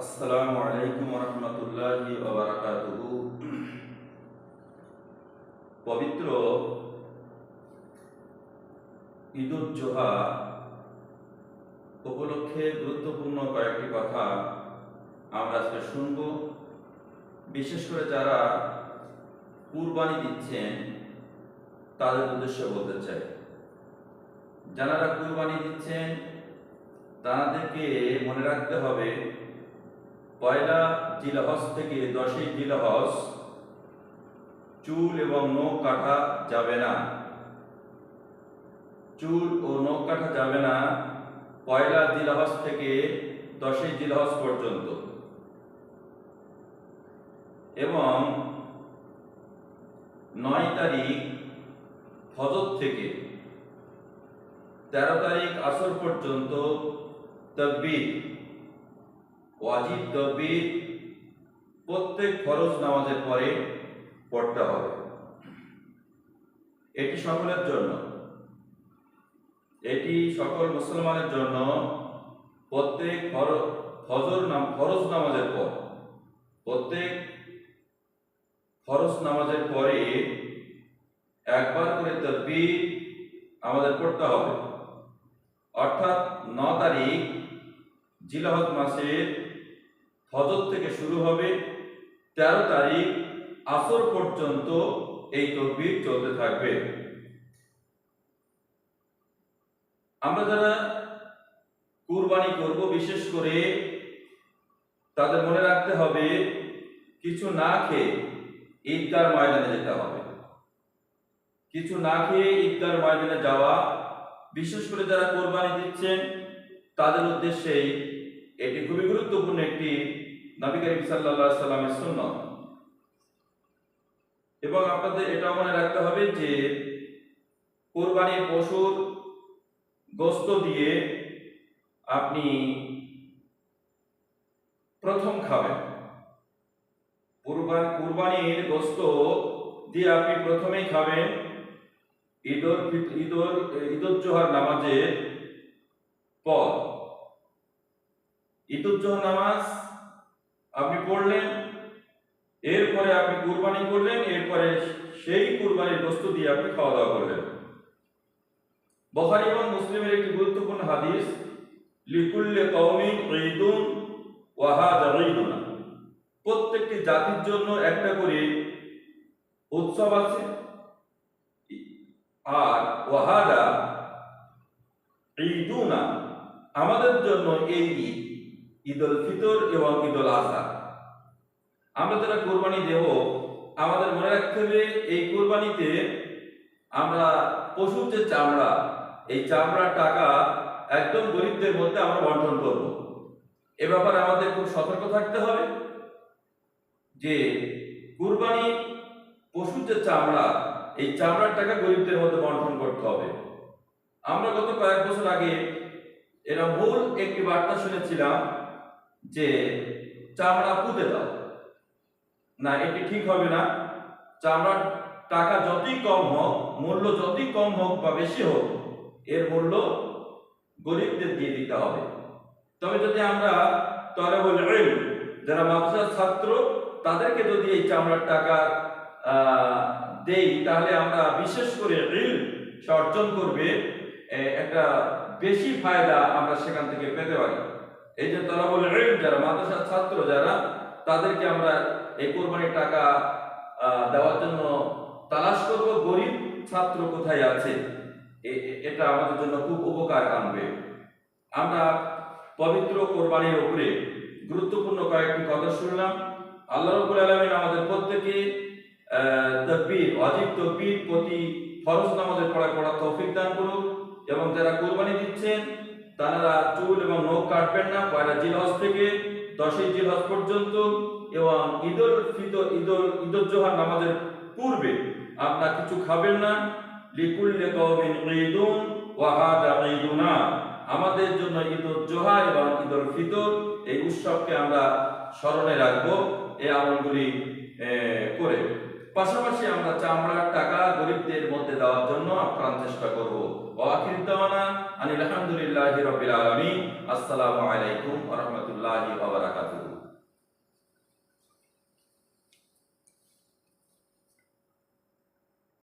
আসসালামু আলাইকুম রহমতুল্লাহি পবিত্র ঈদুল উপলক্ষে গুরুত্বপূর্ণ কয়েকটি কথা আমরা আজকে শুনব। বিশেষ করে যারা কুরবানি দিচ্ছেন, তাদের উদ্দেশ্যে বলতে চাই যারা কুরবানি দিচ্ছেন, তাদেরকে মনে রাখতে হবে পয়লা জিলহজ থেকে দশই জিলহজ চুল এবং নখ কাটা যাবে না। চুল ও নখ কাটা যাবে না পয়লা জিলহজ থেকে দশই জিলহজ পর্যন্ত। এবং নয় তারিখ ফজর থেকে তেরো তারিখ আসর পর্যন্ত তকবীর ওয়াজিব তকবীর প্রত্যেক ফরজ নামাজের পরে পড়তে হবে। এটি সকলের জন্য। এটি সকল মুসলমানের জন্য প্রত্যেক ফজর নাম, ফরজ নামাজের পর, প্রত্যেক ফরজ নামাজের পরে একবার করে তকবীর আমাদের পড়তে হবে। অর্থাৎ ন তারিখ জিলাহত মাসের ফজর থেকে শুরু হবে। তেরো তারিখ আসর পর্যন্ত এই তকবীর চলতে থাকবে। আমরা যারা কুরবানি করব, বিশেষ করে তাদের মনে রাখতে হবে, কিছু না খেয়ে ঈদগার ময়দানে যেতে হবে। কিছু না খেয়ে ঈদগার ময়দানে যাওয়া, বিশেষ করে যারা কোরবানি দিচ্ছেন, তাদের উদ্দেশ্যেই এটি খুবই গুরুত্বপূর্ণ একটি নবী করিম সাল্লাল্লাহু সাল্লামের সুন্নত। এবং আপনাদের এটা মনে রাখতে হবে যে, কোরবানির পশুর গোস্ত দিয়ে আপনি প্রথম খাবেন। কুরবান কুরবানির গোস্ত দিয়ে আপনি প্রথমেই খাবেন ঈদুল ঈদুল ঈদুল নামাজের পর। ঈদুল নামাজ আপনি পড়লেন, এরপরে আপনি কুরবানি করলেন, এরপরে সেই কুরবানির বস্তু দিয়ে আপনি খাওয়া দাওয়া করলেন। বখারি এবং মুসলিমের একটি গুরুত্বপূর্ণ হাদিস, লিকুল্লে প্রত্যেকটি জাতির জন্য একটা করে উৎসব আছে। আর ওয়াহাদা ঈদুনা, আমাদের জন্য এই ঈদ। ঈদুল ফিতর এবং ঈদুল আজহা আমরা যারা কোরবানি দেব, আমাদের মনে রাখতে হবে, এই কোরবানিতে আমরা পশুর যে চামড়া, এই চামড়ার টাকা একদম গরিবদের মধ্যে আমরা বন্টন করব। এ ব্যাপারে আমাদের খুব সতর্ক থাকতে হবে যে কুরবানি পশুর যে চামড়া, এই চামড়ার টাকা গরিবদের মধ্যে বন্টন করতে হবে। আমরা গত কয়েক বছর আগে এরা মূল একটি বার্তা শুনেছিলাম যে চামড়া পুঁতে দাও। না, এটি ঠিক হবে না। চামড়ার টাকা যতই কম হোক, মূল্য যতই কম হোক বা বেশি হোক, এর মূল্য গরিবদের দিয়ে দিতে হবে। তবে যদি আমরা তলেবুল ইলম, যারা মাদ্রাসার ছাত্র, তাদেরকে যদি এই চামড়ার টাকা দেই, তাহলে আমরা বিশেষ করে ঋণ সে অর্জন করবে একটা বেশি ফায়দা আমরা সেখান থেকে পেতে পারি। এই যে তলাবুল ইলম যারা, মাদ্রাসার ছাত্র যারা, তাদেরকে আমরা এই কোরবানির টাকা দেওয়ার জন্য তালাশ করব। গরিব ছাত্র কোথায় আছে? এটা আমাদের জন্য খুব উপকার আনবে। আমরা পবিত্র কোরবানির উপরে গুরুত্বপূর্ণ কয়েকটি কথা শুনলাম। আল্লাহ রব্বুল আলামিন আমাদের প্রত্যেকে তাকবীর, অজিব তকবীর প্রতি ফরজ নামাজের পড়া পড়া তৌফিক দান করুক এবং যারা কোরবানি দিচ্ছেন তারা চুল এবং নখ কাটবেন না, পয়লা জিলহজ থেকে দশই জিলহজ পর্যন্ত এবং ঈদুল ফিতর, ঈদুল ঈদুল জোহা নামাজের পূর্বে আপনার কিছু খাবেন না। লিকুল্লি কওমিন ঈদুন ওয়া হাদা ঈদুনা। আমাদের জন্য ঈদুল জোহা এবং ঈদুল ফিতর, এই উৎসবকে আমরা স্মরণে রাখব, এই আমলগুলি করে। পাশাপাশি আমরা চামড়ার টাকা গরিবদের মধ্যে দেওয়ার জন্য আপ্রাণ চেষ্টা করব ওয়া আখির দাওয়ানা আনিল হামদুলিল্লাহি রাব্বিল আলামিন আসসালামু আলাইকুম রাহমাতুল্লাহি ওয়া বারাকাতুহু